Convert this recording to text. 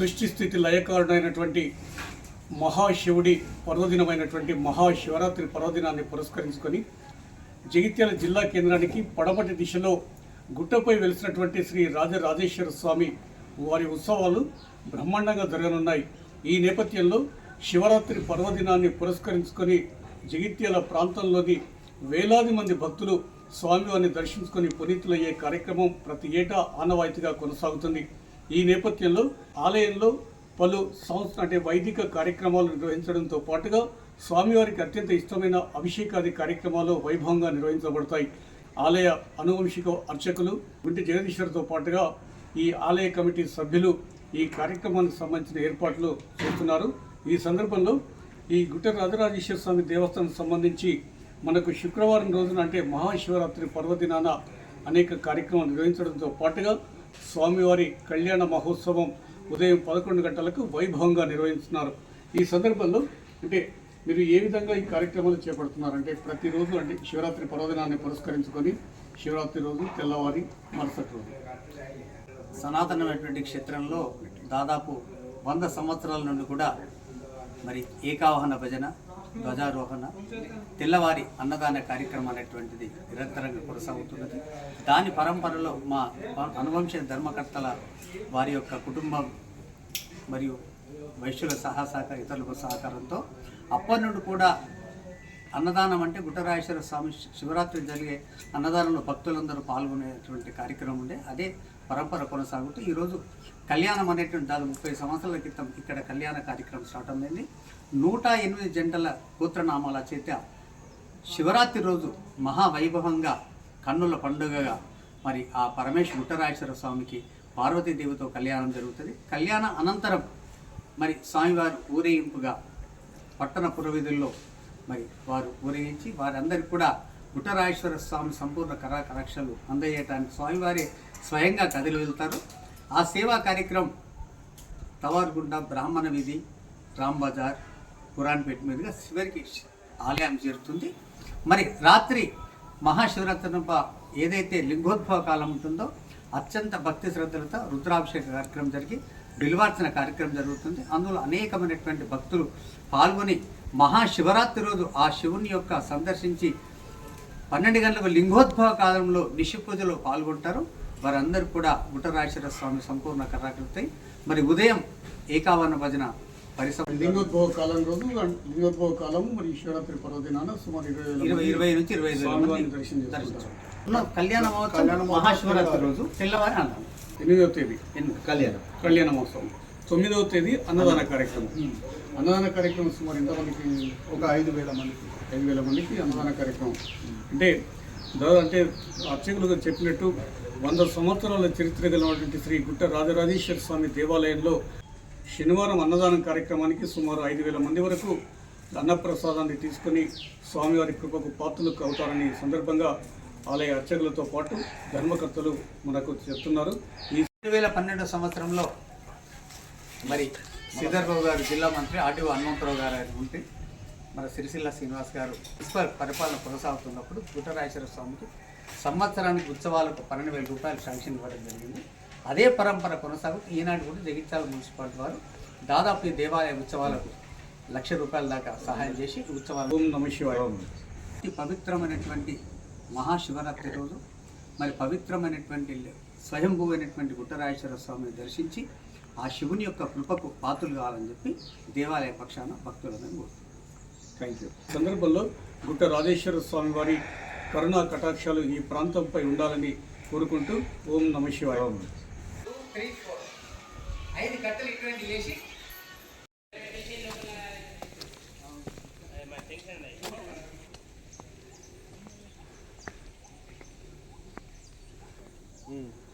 సృష్టి స్థితి లయకారుడైనటువంటి మహాశివుడి పర్వదినమైనటువంటి మహాశివరాత్రి పర్వదినాన్ని పురస్కరించుకొని జగిత్యాల జిల్లా కేంద్రానికి పడమటి దిశలో గుట్టపై వెలిసినటువంటి శ్రీ రాజరాజేశ్వర స్వామి వారి ఉత్సవాలు బ్రహ్మాండంగా జరగనున్నాయి. ఈ నేపథ్యంలో శివరాత్రి పర్వదినాన్ని పురస్కరించుకొని జగిత్యాల ప్రాంతంలోని వేలాది మంది భక్తులు స్వామివారిని దర్శించుకొని పునీతులయ్యే కార్యక్రమం ప్రతి ఏటా ఆనవాయితీగా కొనసాగుతుంది. ఈ నేపథ్యంలో ఆలయంలో పలు సంస్థ అంటే వైదిక కార్యక్రమాలు నిర్వహించడంతో పాటుగా స్వామివారికి అత్యంత ఇష్టమైన అభిషేకాది కార్యక్రమాలు వైభవంగా నిర్వహించబడతాయి. ఆలయ అనువంశిక అర్చకులు గుంటి జగదీశ్వర్తో పాటుగా ఈ ఆలయ కమిటీ సభ్యులు ఈ కార్యక్రమానికి సంబంధించిన ఏర్పాట్లు చేస్తున్నారు. ఈ సందర్భంలో ఈ గుట్ట రాజరాజేశ్వర స్వామి దేవస్థానం సంబంధించి మనకు శుక్రవారం రోజున అంటే మహాశివరాత్రి పర్వదినాన అనేక కార్యక్రమాలు నిర్వహించడంతో పాటుగా స్వామివారి కళ్యాణ మహోత్సవం ఉదయం పదకొండు గంటలకు వైభవంగా నిర్వహిస్తున్నారు. ఈ సందర్భంలో అంటే మీరు ఏ విధంగా ఈ కార్యక్రమాలు చేపడుతున్నారంటే ప్రతిరోజు అంటే శివరాత్రి పర్వదినాన్ని పురస్కరించుకొని శివరాత్రి రోజు తెల్లవారి మరుసటి రోజు. సనాతనమైనటువంటి క్షేత్రంలో దాదాపు వంద సంవత్సరాల నుండి కూడా మరి ఏకావహన భజన ధ్వజారోహణ తెల్లవారి అన్నదాన కార్యక్రమం అనేటువంటిది నిరంతరంగా కొనసాగుతున్నది. దాని పరంపరలో మా అనువంశ ధర్మకర్తల వారి యొక్క కుటుంబం మరియు వైశ్యుల సహా సహకార ఇతరుల సహకారంతో అప్పటి నుండి కూడా అన్నదానం అంటే గుట్టరాజేశ్వర స్వామి శివరాత్రి జరిగే అన్నదానంలో భక్తులందరూ పాల్గొనేటువంటి కార్యక్రమం ఉండే అదే పరంపర కొనసాగుతూ ఈరోజు కళ్యాణం అనేటువంటి దాదాపు ముప్పై సంవత్సరాల క్రితం ఇక్కడ కళ్యాణ కార్యక్రమం స్టార్ట్ అయింది. నూట ఎనిమిది జంటల గోత్రనామాల చేత శివరాత్రి రోజు మహావైభవంగా కన్నుల పండుగగా మరి ఆ పరమేశ్వర ఉత్తరాయేశ్వర స్వామికి పార్వతీదేవితో కళ్యాణం జరుగుతుంది. కళ్యాణ అనంతరం మరి స్వామివారు ఊరేగింపుగా పట్టణ పురవీధుల్లో మరి వారు ఊరేగించి వారందరికీ కూడా ఉత్తరాయేశ్వర స్వామి సంపూర్ణ కరాకరక్షలు అందజేయటానికి స్వామివారి స్వయంగా కదిలి వెళ్తారు. ఆ సేవా కార్యక్రమం తవార్గుండ బ్రాహ్మణ వీధి రామ్ బజార్ పురాణపేట మీదుగా చివరికి ఆలయం చేరుతుంది. మరి రాత్రి మహాశివరాత్రి ఏదైతే లింగోద్భవ కాలం ఉంటుందో అత్యంత భక్తి శ్రద్ధలతో రుద్రాభిషేక కార్యక్రమం జరిగి బిల్వార్చన కార్యక్రమం జరుగుతుంది. అందులో అనేకమైనటువంటి భక్తులు పాల్గొని మహాశివరాత్రి రోజు ఆ శివుని యొక్క సందర్శించి పన్నెండు గంటలకు లింగోద్భవ కాలంలో నిశి పూజలో పాల్గొంటారు. వారందరూ కూడా గుట్టరాజేశ్వర స్వామి సంపూర్ణ కరాకృతాయి మరి ఉదయం ఏకావరణ భజన పరిసర లింగోద్భవ కాలం రోజు లింగోద్భవ కాలం మరి శివరాత్రి పర్వదినాన సుమారు ఇరవై ఇరవై నుంచి ఇరవై ఐదు దర్శనం కళ్యాణ మహోత్సవం మహాశివరాత్రి రోజు తెల్లవారి అన్నాను. ఎనిమిదవ తేదీ. కళ్యాణం. కళ్యాణ మహోత్సవం. తొమ్మిదవ తేదీ అన్నదాన కార్యక్రమం. అన్నదాన కార్యక్రమం సుమారు ఎంతమందికి? ఒక ఐదు వేల మందికి ఐదు వేల మందికి అన్నదాన కార్యక్రమం. అంటే అంటే అర్చకులు చెప్పినట్టు వంద సంవత్సరాల చరిత్ర కలిగినటువంటి శ్రీ గుట్ట రాజరాజేశ్వర స్వామి దేవాలయంలో శనివారం అన్నదానం కార్యక్రమానికి సుమారు ఐదు వేల మంది వరకు అన్నప్రసాదాన్ని తీసుకొని స్వామివారి కృపకు పాత్రలు అవుతారని సందర్భంగా ఆలయ అర్చకులతో పాటు ధర్మకర్తలు మనకు చెప్తున్నారు. ఈ రెండు వేల పన్నెండు సంవత్సరంలో మరి శ్రీధర్బాబు గారు జిల్లా మంత్రి ఆర్టీఓ హనుమంతరావు గారు ఉంటే మన సిరిసిల్ల శ్రీనివాస్ గారు మున్సిపల్ పరిపాలన కొనసాగుతున్నప్పుడు గుట్టరాజేశ్వర స్వామికి సంవత్సరానికి ఉత్సవాలకు పన్నెండు వేల రూపాయలు శాంక్షన్ ఇవ్వడం జరిగింది. అదే పరంపర కొనసాగుతూ ఈనాడు కూడా జగిత్యాల మున్సిపాలిటీ వారు దాదాపు ఈ దేవాలయ ఉత్సవాలకు లక్ష రూపాయల దాకా సహాయం చేసి ఉత్సవాలు ఈ పవిత్రమైనటువంటి మహాశివరాత్రి రోజు మరి పవిత్రమైనటువంటి స్వయంభువైనటువంటి గుట్టరాజేశ్వర స్వామిని దర్శించి ఆ శివుని యొక్క కృపకు పాత్రలు కావాలని చెప్పి దేవాలయ పక్షాన భక్తులను కోరుతున్నాను థ్యాంక్ యూ సందర్భంలో గుట్ట రాజేశ్వర స్వామి వారి కరుణా కటాక్షాలు ఈ ప్రాంతంపై ఉండాలని కోరుకుంటూ ఓం నమ శివాయ. Mm.